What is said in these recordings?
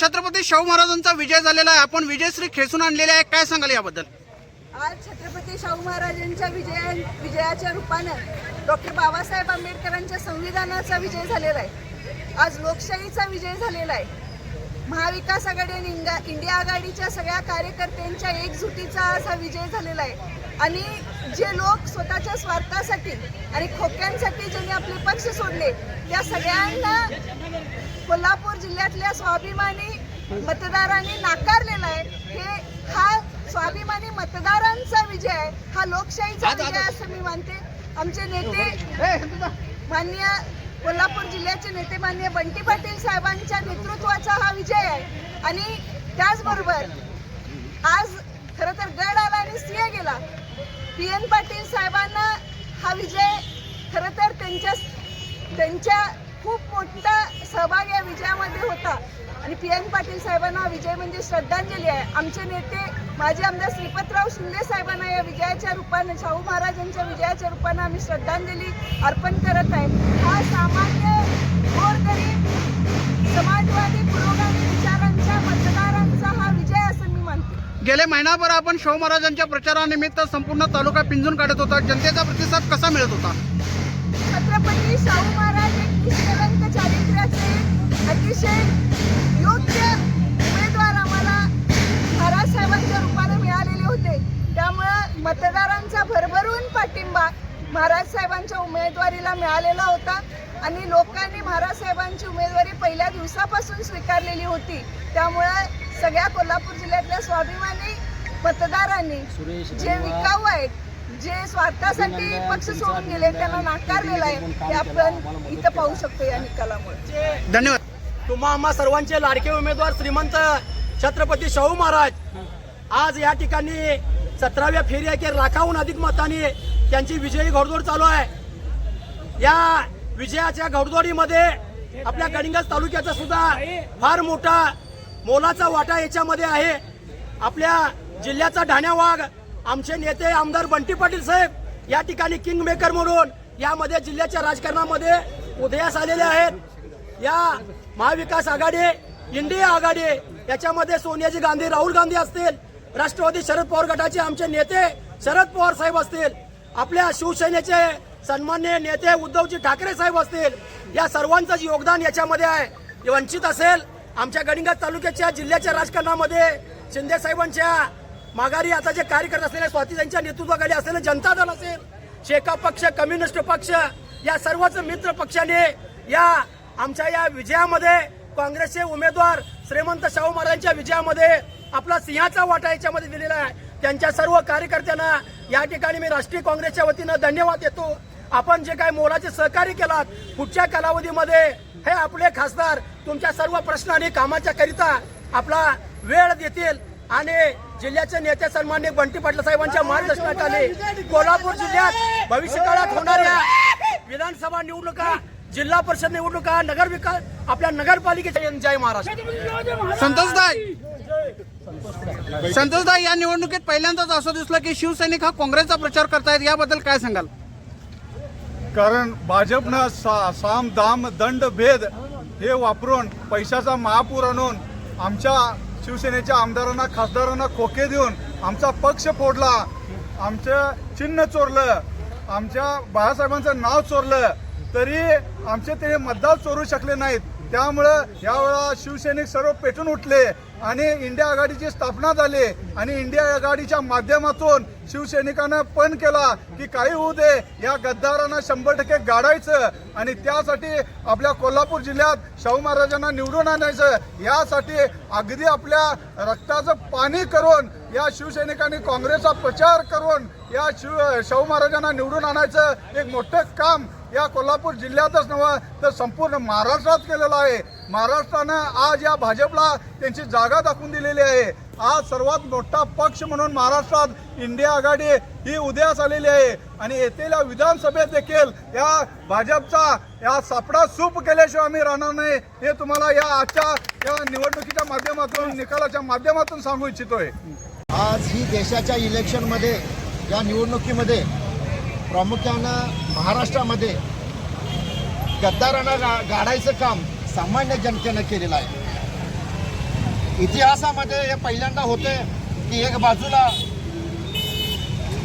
छत्रपती शाहू महाराजांचा विजय झालेला आहे. आपण विजयश्री खेचून आणलेले आहे. काय सांगाल याबद्दल? आज छत्रपती शाहू महाराजांच्या विजया विजयाच्या रूपानं डॉक्टर बाबासाहेब आंबेडकरांच्या संविधानाचा विजय झालेला आहे. आज लोकशाहीचा विजय झालेला आहे. महाविकास आघाडी आणि इंगा इंडिया आघाडीच्या सगळ्या कार्यकर्त्यांच्या एकजुटीचा आज हा विजय झालेला आहे. आणि जे लोक स्वतःच्या स्वार्थासाठी आणि खोक्यांसाठी ज्यांनी आपले पक्ष सोडले या सगळ्यांना कोल्हापूर जिल्ह्यातल्या स्वाभिमानी मतदारांनी नाकारलेला आहे. हे विजय आहे हा लोकशाहीचा विजय असं मी मानते. आमचे नेते मान्य कोल्हापूर जिल्ह्याचे नेते मान्य बंटी पाटील साहेबांच्या नेतृत्वाचा हा विजय आहे. आणि त्याचबरोबर आज खरं तर गड आला आणि सिंह गेला. पी एन पाटील साहेबांना हा विजय खरं तर त्यांच्या त्यांच्या खूप मोठा सहभाग या विजयामध्ये होता. आणि पी एन पाटील साहेबांना हा विजय म्हणजे श्रद्धांजली आहे. आमचे नेते माजी आमदार श्रीपतराव शिंदे साहेबांना या विजयाच्या रूपाने शाहू महाराजांच्या विजयाच्या रूपाने आम्ही श्रद्धांजली अर्पण करत आहे. हा सामान्य गोरगरीब समाजवादी पुरोगामी विचारांच्या मतदारांचा हा विजय असं मी मानते. गेले महिनाभर आपण शाहू महाराजांच्या प्रचारानिमित्त संपूर्ण तालुका पिंजून काढत होता. जनतेचा प्रतिसाद कसा मिळत होता? छत्रपती शाहू महाराज एक निष्कलंक चारित्र्याचे अतिशय योग्य उमेदवार आम्हाला महाराज साहेबांच्या रूपाने मिळालेले होते त्यामुळं मतदारांचा भरभरून पाठिंबा महाराज साहेबांच्या उमेदवारीला मिळालेला होता आणि लोकांनी महाराज साहेबांची उमेदवारी पहिल्या दिवसापासून स्वीकारलेली होती. त्यामुळं सगळ्या कोल्हापूर जिल्ह्यातल्या स्वाभिमानी मतदारांनी जे विकाऊ आहेत जे स्वार्थासाठी पक्ष सोडून गेले त्यांना नाकारलेलं आहे ते आपण इथं पाहू शकतो या निकालामुळे. धन्यवाद. तुम्हा आम्हा सर्वांचे लाडके उमेदवार श्रीमंत छत्रपती शाहू महाराज आज या ठिकाणी सतराव्या फेरी की लाखाहून अधिक मतांनी त्यांची विजयी घोडदौड चालू आहे. या विजयाच्या घोडदौडीमध्ये आपल्या गडिंगज तालुक्याचा सुद्धा फार मोठा मोलाचा वाटा याच्यामध्ये आहे. आपल्या जिल्ह्याचा ढाण्यावाघ आमचे नेते आमदार बंटी पाटील साहेब या ठिकाणी किंग मेकर म्हणून यामध्ये जिल्ह्याच्या राजकारणामध्ये उदयास आलेले आहेत. या महाविकास आघाडी इंडिया आघाडी याच्यामध्ये सोनियाजी गांधी राहुल गांधी असतील राष्ट्रवादी शरद पवार गटाचे आमचे नेते शरद पवार साहेब असतील. आपल्या शिवसेनेचे सन्मान्य नेते उद्धवजी ठाकरे साहेब असतील या सर्वांचं योगदान याच्यामध्ये आहे वंचित असेल. आमच्या गडिंगज तालुक्याच्या जिल्ह्याच्या राजकारणामध्ये शिंदे साहेबांच्या माघारी आता जे कार्यकर्ते असलेले स्वाती यांच्या नेतृत्वाखाली असलेले जनता दल असेल शेका पक्ष कम्युनिस्ट पक्ष या सर्वच मित्र पक्षाने या आमच्या या विजयामध्ये काँग्रेसचे उमेदवार श्रीमंत शाहू महाराजांच्या विजयामध्ये आपला सिंहाचा वाटा याच्यामध्ये दिलेला आहे. त्यांच्या सर्व कार्यकर्त्यांना या ठिकाणी मी राष्ट्रीय काँग्रेसच्या वतीनं धन्यवाद देतो. आपण जे काही मोलाचे सहकार्य केलात पुढच्या कालावधीमध्ये हे आपले खासदार तुमच्या सर्व प्रश्न आणि कामाच्या करिता आपला वेळ देतील आणि जिल्ह्याचे नेते सन्मान्य बंटी पाटील साहेबांच्या मार्गदर्शनाखाली कोल्हापूर जिल्ह्यात भविष्य काळात होणाऱ्या विधानसभा निवडणुका जिल्हा परिषद निवडणुका नगर विकास आपल्या नगरपालिकेच्या जय महाराष्ट्र. संतोषदाई संतोषदाई या निवडणुकीत पहिल्यांदाच असं दिसलं की शिवसैनिक हा काँग्रेसचा प्रचार करतायत याबद्दल काय सांगाल? कारण भाजपनं सा साम दाम दंड भेद हे वापरून पैशाचा महापूर आणून आमच्या शिवसेनेच्या आमदारांना खासदारांना खोके देऊन आमचा पक्ष फोडला आमचं चिन्ह चोरलं आमच्या बाळासाहेबांचं नाव चोरलं तरी आमचे ते मतदार चोरू शकले नाहीत. त्यामुळं यावेळा शिवसैनिक सर्व पेटून उठले आणि इंडिया आघाडीची स्थापना झाली आणि इंडिया आघाडीच्या माध्यमातून शिवसैनिकांना पण केला की काही होऊ दे या गद्दारांना शंभर टक्के गाडायचं आणि त्यासाठी आपल्या कोल्हापूर जिल्ह्यात शाहू महाराजांना निवडून आणायचं यासाठी अगदी आपल्या रक्ताचं पाणी करून या शिवसैनिकांनी काँग्रेसचा प्रचार करून या शिव शाहू महाराजांना निवडून आणायचं एक मोठं काम या कोल्हापूर जिल्ह्यातच नव्हा तर संपूर्ण महाराष्ट्रात केलेलं आहे. महाराष्ट्रानं आज या भाजपला त्यांची जागा दाखवून दिलेली आहे. आज सर्वात मोठा पक्ष म्हणून महाराष्ट्रात इंडिया आघाडी ही उदयास आलेली आहे. आणि येथील विधानसभेत देखील या भाजपचा या सापडा सूप केल्याशिवाय आम्ही राहणार नाही हे तुम्हाला या आजच्या या निवडणुकीच्या माध्यमातून निकालाच्या माध्यमातून सांगू इच्छितोय. आज ही देशाच्या इलेक्शनमध्ये या निवडणुकीमध्ये प्रामुख्यानं महाराष्ट्रामध्ये गद्दारांना गा गाडायचं काम सामान्य जनतेनं केलेलं आहे. इतिहासामध्ये हे पहिल्यांदा होते की एक बाजूला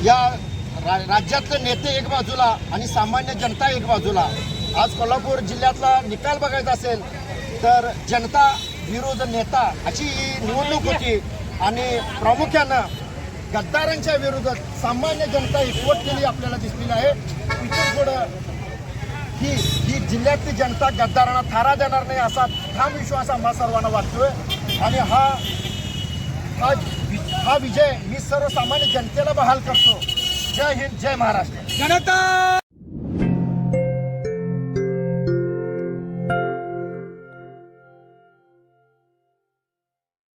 या रा राज्यातले नेते एक बाजूला आणि सामान्य जनता एक बाजूला. आज कोल्हापूर जिल्ह्यातला निकाल बघायचा असेल तर जनता विरोध नेता अशी ही निवडणूक होती आणि प्रामुख्यानं गद्दारांच्या विरोधात सामान्य जनता एकवट केली आपल्याला दिसलेली आहे. इथून पुढं ही ही जिल्ह्यातली जनता गद्दारांना थारा देणार नाही असा ठाम विश्वास आम्हा सर्वांना वाटतोय. आणि हा हा हा विजय मी सर्वसामान्य जनतेला बहाल करतो. जय हिंद जय महाराष्ट्र. जनता!